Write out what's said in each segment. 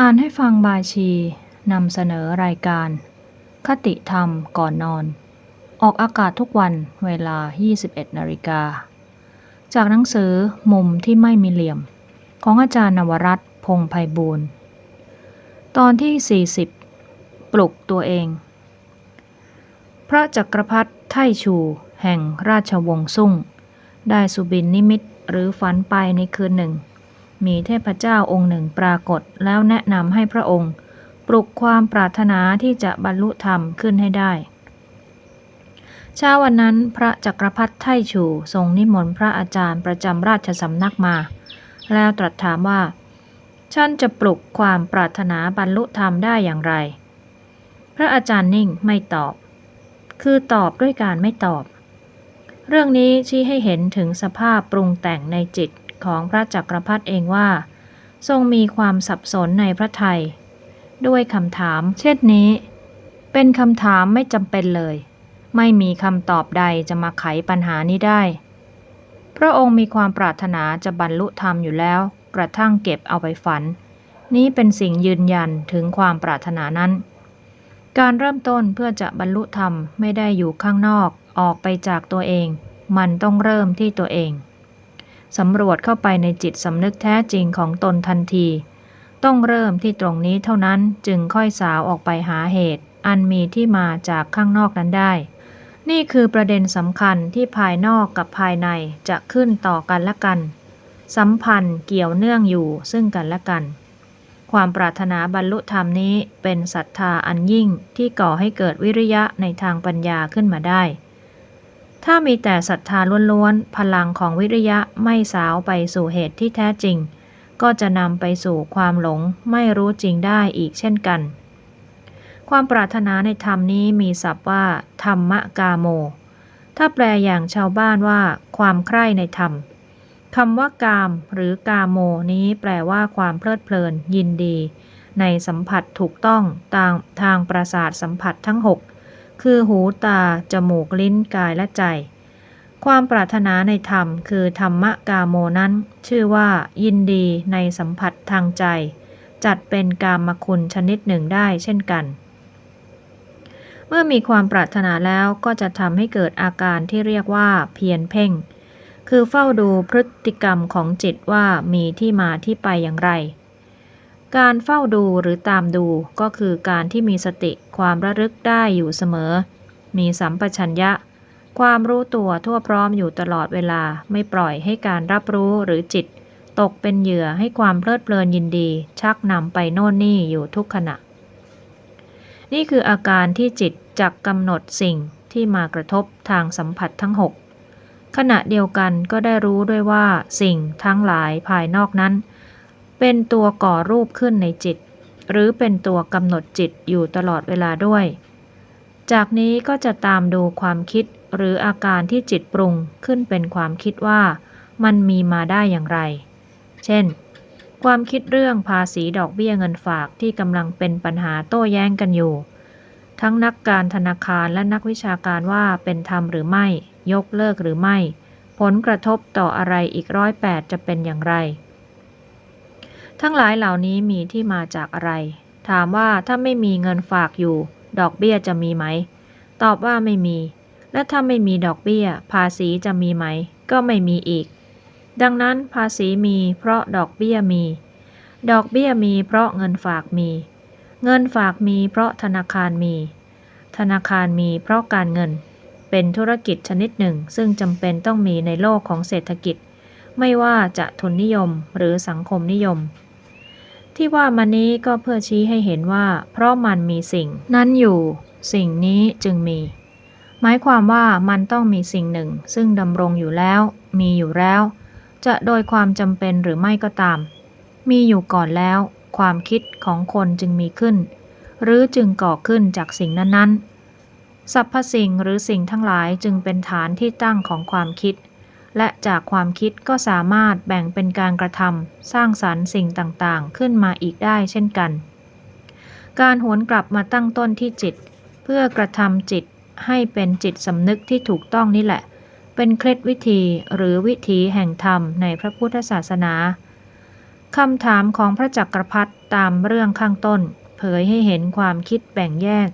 อ่านให้ฟังบายชีนำเสนอรายการ คติธรรมก่อนนอน ออกอากาศทุกวันเวลา 21นาฬิกา จากหนังสือมุมที่ไม่มีเหลี่ยม ของอาจารย์นวรัตน์พงไพบูลย์ตอนที่ 40 ปลุกตัวเอง พระจักรพรรดิไทชู แห่งราชวงศ์ซุ่ง ได้สุบินนิมิตหรือฝันไปในคืนหนึ่ง มีเทพเจ้าองค์หนึ่งปรากฏแล้วแนะนำให้พระองค์ ปลุกความปรารถนาที่จะบรรลุธรรมขึ้นให้ได้เช้าวันนั้นพระจักรพรรดิไทชูทรงนิมนต์พระอาจารย์ประจำราชสำนักมา แล้วตรัสถามว่า ฉันจะปลุกความปรารถนาบรรลุธรรมได้อย่างไร พระอาจารย์นิ่งไม่ตอบ คือตอบด้วยการไม่ตอบ เรื่องนี้ชี้ให้เห็นถึงสภาพปรุงแต่งในจิต ของพระจักรพรรดิเองว่า ทรงมีความสับสนในพระไทย ด้วยคำถาม เช่นนี้ เป็นคำถามไม่จำเป็นเลย ไม่มีคำตอบใดจะมาไขปัญหานี้ได้ พระองค์มีความปรารถนาจะบรรลุธรรมอยู่แล้ว กระทั่งเก็บเอาไปฝัน นี้เป็นสิ่งยืนยันถึงความปรารถนานั้น การเริ่มต้นเพื่อจะบรรลุธรรมไม่ได้อยู่ข้างนอกออกไปจากตัวเอง มันต้องเริ่มที่ตัวเอง สำรวจเข้าไปในจิตสำนึกแท้จริงของตนทันที ต้องเริ่มที่ตรงนี้เท่านั้นจึงค่อยสาวออกไปหาเหตุ อันมีที่มาจากข้างนอกนั้นได้ นี่คือประเด็นสำคัญที่ภายนอกกับภายในจะขึ้นต่อกันและกัน สัมพันธ์เกี่ยวเนื่องอยู่ซึ่งกันและกัน ความปรารถนาบรรลุธรรมนี้เป็นศรัทธาอันยิ่งที่ก่อให้เกิดวิริยะในทางปัญญาขึ้นมาได้ ถ้ามีแต่ศรัทธาล้วนๆ พลังของวิริยะไม่สาวไปสู่เหตุที่แท้จริง ก็จะนำไปสู่ความหลงไม่รู้จริงได้อีกเช่นกัน ความปรารถนาในธรรมนี้มีศัพท์ว่า ธรรมกาโม ถ้าแปลอย่างชาวบ้านว่า ความใคร่ในธรรมคำว่ากาม หรือกาโมนี้แปลว่าความเพลิดเพลิน ยินดี ในสัมผัสถูกต้องตามทางประสาทสัมผัสทั้ง6 คือหูตา จมูกลิ้นกายและใจ ความปรารถนาในธรรม คือธรรมะกาโมนั้น ชื่อว่ายินดีในสัมผัสทางใจ จัดเป็นกามคุณชนิดหนึ่งได้เช่นกัน เมื่อมีความปรารถนาแล้วก็จะทำให้เกิดอาการที่เรียกว่าเพียรเพ่ง คือเฝ้าดูพฤติกรรมของจิตว่ามีที่มาที่ไปอย่างไร การเฝ้าดูหรือตามดูก็คือการที่มีสติความระลึกได้อยู่เสมอ มีสัมปชัญญะ ความรู้ตัวทั่วพร้อมอยู่ตลอดเวลาไม่ปล่อยให้การรับรู้หรือจิต ตกเป็นเหยื่อให้ความเพลิดเพลินยินดี ชักนำไปโน่นนี่อยู่ทุกขณะ นี่คืออาการที่จิตจักกำหนดสิ่งที่มากระทบทางสัมผัสทั้ง 6 ขณะเดียวกันก็ได้รู้ด้วยว่าสิ่งทั้งหลายภายนอกนั้น เป็นตัวก่อรูปขึ้นในจิต หรือเป็นตัวกำหนดจิตอยู่ตลอดเวลาด้วย จากนี้ก็จะตามดูความคิดหรืออาการที่จิตปรุงขึ้นเป็นความคิดว่า มันมีมาได้อย่างไร เช่น ความคิดเรื่องภาษีดอกเบี้ยเงินฝากที่กำลังเป็นปัญหาโต้แย้งกันอยู่ ทั้งนักการธนาคารและนักวิชาการว่าเป็นธรรมหรือไม่ ยกเลิกหรือไม่ ผลกระทบต่ออะไรอีกร้อยแปดจะเป็นอย่างไร ทั้งหลายเหล่านี้มีที่มาจากอะไร ถามว่าถ้าไม่มีเงินฝากอยู่ ดอกเบี้ยจะมีไหม ตอบว่าไม่มี และถ้าไม่มีดอกเบี้ย ภาษีจะมีไหม ก็ไม่มีอีก ดังนั้นภาษีมี เพราะดอกเบี้ยมี ดอกเบี้ยมี เพราะเงินฝากมี เงินฝากมี เพราะธนาคารมี ธนาคารมีเพราะการเงิน เป็นธุรกิจชนิดหนึ่ง ซึ่งจำเป็นต้องมีในโลกของเศรษฐกิจ ไม่ว่าจะทุนนิยมหรือสังคมนิยม ที่ว่ามานี้ก็เพื่อชี้ให้เห็นว่า เพราะมันมีสิ่ง นั้นอยู่ สิ่งนี้จึงมี หมายความว่ามันต้องมีสิ่งหนึ่ง ซึ่งดำรงอยู่แล้ว มีอยู่แล้ว จะโดยความจำเป็นหรือไม่ก็ตาม มีอยู่ก่อนแล้ว ความคิดของคนจึงมีขึ้น หรือจึงก่อขึ้นจากสิ่งนั้นๆสรรพสิ่งหรือสิ่งทั้งหลายจึงเป็นฐานที่ตั้งของความคิด และจากความคิดก็สามารถแบ่งเป็นการกระทำสร้างสรรค์สิ่งต่างๆ ขึ้นมาอีกได้เช่นกัน การหวนกลับมาตั้งต้นที่จิต เพื่อกระทำจิตให้เป็นจิตสำนึกที่ถูกต้องนี่แหละ เป็นเคล็ดวิธีหรือวิธีแห่งธรรมในพระพุทธศาสนาคำถามของพระจักรพรรดิตามเรื่องข้างต้น เผยให้เห็นความคิดแบ่งแยก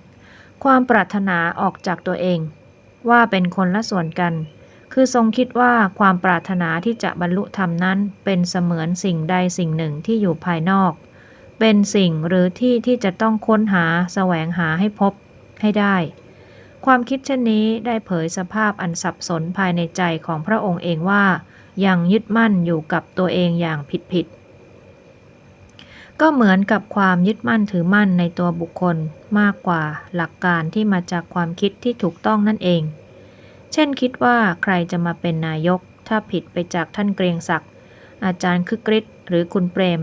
ความปรารถนาออกจากตัวเอง ว่าเป็นคนละส่วนกัน คือทรงคิดว่าความปรารถนาที่จะบรรลุธรรมนั้นเป็นเสมือนสิ่งใดสิ่งหนึ่งที่อยู่ภายนอก เป็นสิ่งหรือที่ที่จะต้องค้นหาแสวงหาให้พบให้ได้ ความคิดเช่นนี้ได้เผยสภาพอันสับสนภายในใจของพระองค์เองว่า ยังยึดมั่นอยู่กับตัวเองอย่างผิดๆก็เหมือนกับความยึดมั่นถือมั่นในตัวบุคคลมากกว่าหลักการที่มาจากความคิดที่ถูกต้องนั่นเอง เช่นคิดว่าใครจะมาเป็นนายก ถ้าผิดไปจากท่านเกรียงศักดิ์อาจารย์คึกฤทธิ์หรือคุณเปรม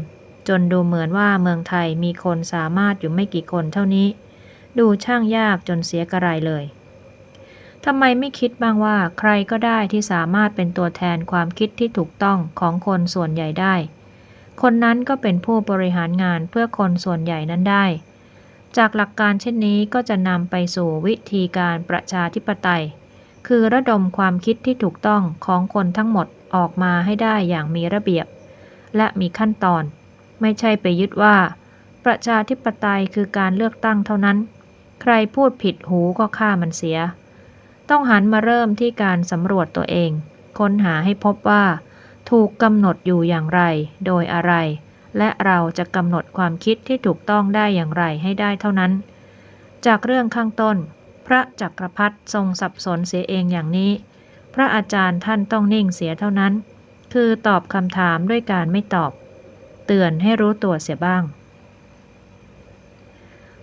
จนดูเหมือนว่าเมืองไทยมีคนสามารถอยู่ไม่กี่คนเท่านี้ ดูช่างยากจนเสียกระไรเลยทำไมไม่คิดบ้างว่าใครก็ได้ที่สามารถเป็นตัวแทนความคิดที่ถูกต้องของคนส่วนใหญ่ได้ คนนั้นก็เป็นผู้บริหารงานเพื่อคนส่วนใหญ่นั้นได้ จากหลักการเช่นนี้ก็จะนำไปสู่วิธีการประชาธิปไตย คือระดมความคิดที่ถูกต้องของคนทั้งหมดออกมาให้ได้อย่างมีระเบียบ และมีขั้นตอน ไม่ใช่ไปยึดว่า ประชาธิปไตยคือการเลือกตั้งเท่านั้น ใครพูดผิดหูก็ฆ่ามันเสีย ต้องหันมาเริ่มที่การสำรวจตัวเอง ค้นหาให้พบว่า ถูกกำหนดอยู่อย่างไร โดยอะไร และเราจะกำหนดความคิดที่ถูกต้องได้อย่างไรให้ได้เท่านั้น จากเรื่องข้างต้น พระจักรพรรดิทรงสับสนเสียเองอย่างนี้ พระอาจารย์ท่านต้องนิ่งเสียเท่านั้น คือตอบคำถามด้วยการไม่ตอบ เตือนให้รู้ตัวเสียบ้าง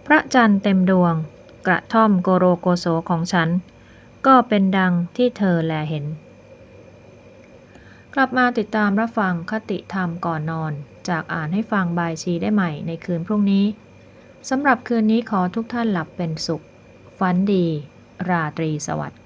พระจันทร์เต็มดวง กระท่อมโกโรโกโสของฉัน ก็เป็นดังที่เธอแลเห็น กลับมาติดตามรับฟังคติธรรมก่อนนอน จากอ่านให้ฟังบายชีได้ใหม่ในคืนพรุ่งนี้สำหรับคืนนี้ขอทุกท่านหลับเป็นสุข ฝันดี ราตรีสวัสดิ์